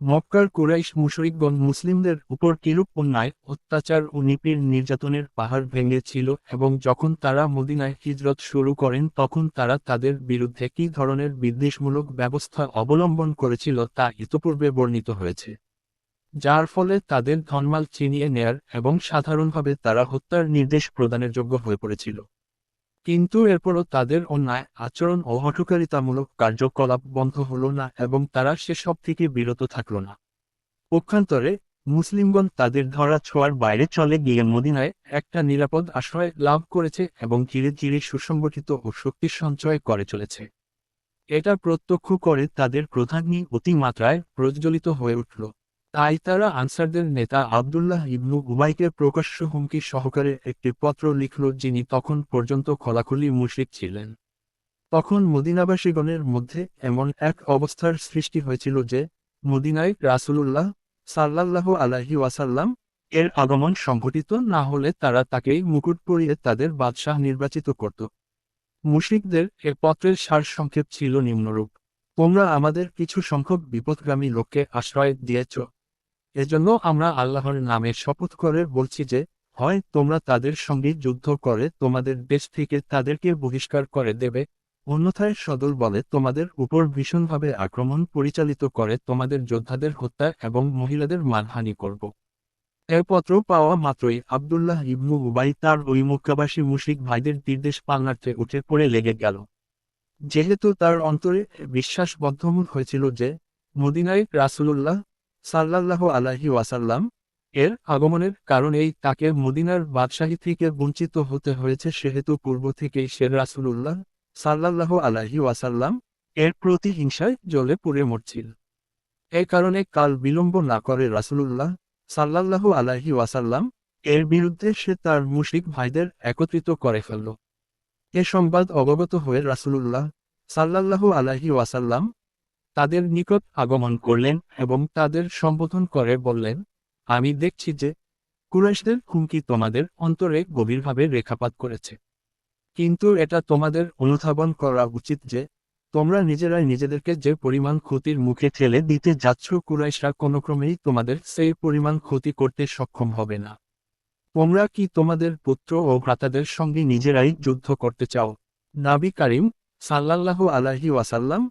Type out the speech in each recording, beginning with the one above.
মক্কার কুরাইশ মুশরিকগণ মুসলিমদের উপর কিরূপ অন্যায়, অত্যাচার ও নিপীড় নির্যাতনের পাহাড় ভেঙেছিল এবং যখন তারা মদিনায় হিজরত শুরু করেন তখন তারা তাদের বিরুদ্ধে কী ধরনের বিদ্বেষমূলক ব্যবস্থা অবলম্বন করেছিল তা ইতপূর্বে বর্ণিত হয়েছে। যার ফলে তাদের ধনমাল ছিনিয়ে নেয়ার এবং সাধারণভাবে তারা হত্যার নির্দেশ প্রদানের যোগ্য হয়ে পড়েছিল। কিন্তু এরপরও তাদের অন্যায়, আচরণ ও কার্যকলাপ বন্ধ হল না এবং তারা সেসব থেকে বিরত থাকল না। পক্ষান্তরে, মুসলিমগণ তাদের ধরা ছোঁয়ার বাইরে চলে গিয়ে মদিনায় একটা নিরাপদ আশ্রয় লাভ করেছে এবং ধীরে ধীরে সুসংগঠিত ও শক্তি সঞ্চয় করে চলেছে। এটা প্রত্যক্ষ করে তাদের প্রধানী অতিমাত্রায় প্রজ্বলিত হয়ে উঠল। তাই তারা আনসারদের নেতা আবদুল্লাহ ইবনু উবাইকে প্রকাশ্য হুমকি সহকারে একটি পত্র লিখল যিনি তখন পর্যন্ত খোলাখুলি মুশরিক ছিলেন। তখন মদিনাবাসীগণের মধ্যে এমন এক অবস্থার সৃষ্টি হয়েছিল যে, মদিনায় রাসূলুল্লাহ সাল্লাল্লাহ আলাহি ওয়াসাল্লাম এর আগমন সংঘটিত না হলে তারা তাকেই মুকুট পরিয়ে তাদের বাদশাহ নির্বাচিত করত। মুশরিকদের এ পত্রের সারসংক্ষেপ ছিল নিম্নরূপ। তোমরা আমাদের কিছু সংখ্যক বিপদগামী লোককে আশ্রয় দিয়েছ। এজন্য আমরা আল্লাহর নামে শপথ করে বলছি যে, হয় তোমরা তাদের সঙ্গে যুদ্ধ করে তোমাদের দেশ থেকে তাদেরকে বহিষ্কার করে দেবে, অন্যথায় সদল বলে তোমাদের উপর ভীষণভাবে আক্রমণ পরিচালিত করে তোমাদের যোদ্ধাদের হত্যা এবং মহিলাদের মানহানি করব। এর পত্র পাওয়া মাত্রই আবদুল্লাহ ইবনু উবাই তার ওই মক্কাবাসী মুশিক ভাইদের নির্দেশ পালনার্থে উঠে পড়ে লেগে গেল। যেহেতু তার অন্তরে বিশ্বাস বদ্ধমূল হয়েছিল যে, মদিনায় রাসূলুল্লাহ সাল্লাল্লাহু আলাহি ওয়াসাল্লাম এর আগমনের কারণেই তাকে মদিনার বাদশাহী থেকে বঞ্চিত হতে হয়েছে, সেহেতু পূর্ব থেকেই সে রাসূলুল্লাহ সাল্লাল্লাহু আলাহি ওয়াসাল্লাম এর প্রতি হিংসায় জ্বলে পুড়ে মরছিল। এ কারণে কাল বিলম্ব না করে রাসূলুল্লাহ সাল্লাল্লাহু আলাহি ওয়াসাল্লাম এর বিরুদ্ধে সে তার মুশিক ভাইদের একত্রিত করে ফেলল। এ সংবাদ অবগত হয়ে রাসূলুল্লাহ সাল্লাল্লাহু আলাহি ওয়াসাল্লাম তাদের নিকট আগমন করলেন এবং তাদের সম্বোধন করে বললেন, আমি দেখছি যে কুরাইশদের হুমকি তোমাদের অন্তরে গভীরভাবে রেখাপাত করেছে। কিন্তু এটা তোমাদের অনুধাবন করা উচিত যে তোমরা নিজেরাই নিজেদেরকে যে পরিমাণ ক্ষতির মুখে ঠেলে দিতে যাচ্ছ, কুরাইশরা কোনো ক্রমেই তোমাদের সেই পরিমাণ ক্ষতি করতে সক্ষম হবে না। তোমরা কি তোমাদের পুত্র ও ভ্রাতাদের সঙ্গে নিজেরাই যুদ্ধ করতে চাও? নাবি কারিম সাল্লাল্লাহু আলাহি ওয়াসাল্লাম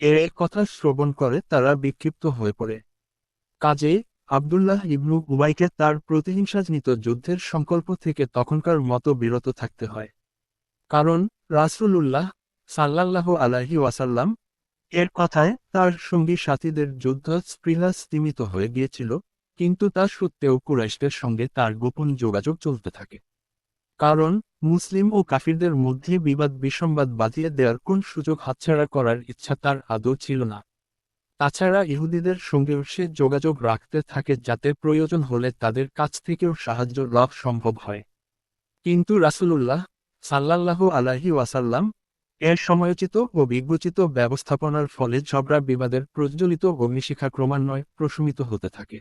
এর কথা শ্রবণ করে তারা বিক্ষিপ্ত হয়ে পড়ে। কাজে, আবদুল্লাহ ইবনু উবাইকে তার প্রতিহিংসাজনিত যুদ্ধের সংকল্প থেকে তখনকার মতো বিরত থাকতে হয়। কারণ, রাসূলুল্লাহ সাল্লাল্লাহ আলাহি ওয়াসাল্লাম এর কথায় তার সঙ্গী সাথীদের যুদ্ধ স্পৃহা স্তিমিত হয়ে গিয়েছিল, কিন্তু তা সত্ত্বেও কুরাইশদের সঙ্গে তার গোপন যোগাযোগ চলতে থাকে। কারণ, মুসলিম ও কাফিরদের মধ্যে বিবাদ বিসম্বাদ বাঁধিয়ে দেওয়ার কোন সুযোগ হাতছাড়া করার ইচ্ছা তার আদৌ ছিল না। তাছাড়া ইহুদিদের সঙ্গেও সে যোগাযোগ রাখতে থাকে যাতে প্রয়োজন হলে তাদের কাছ থেকেও সাহায্য লাভ সম্ভব হয়। কিন্তু রাসূলুল্লাহ সাল্লাল্লাহু আলাহি ওয়াসাল্লাম এর সময়োচিত ও বিগ্রচিত ব্যবস্থাপনার ফলে ঝগড়া বিবাদের প্রজ্বলিত অগ্নিশিখা ক্রমান্বয়ে প্রশমিত হতে থাকে।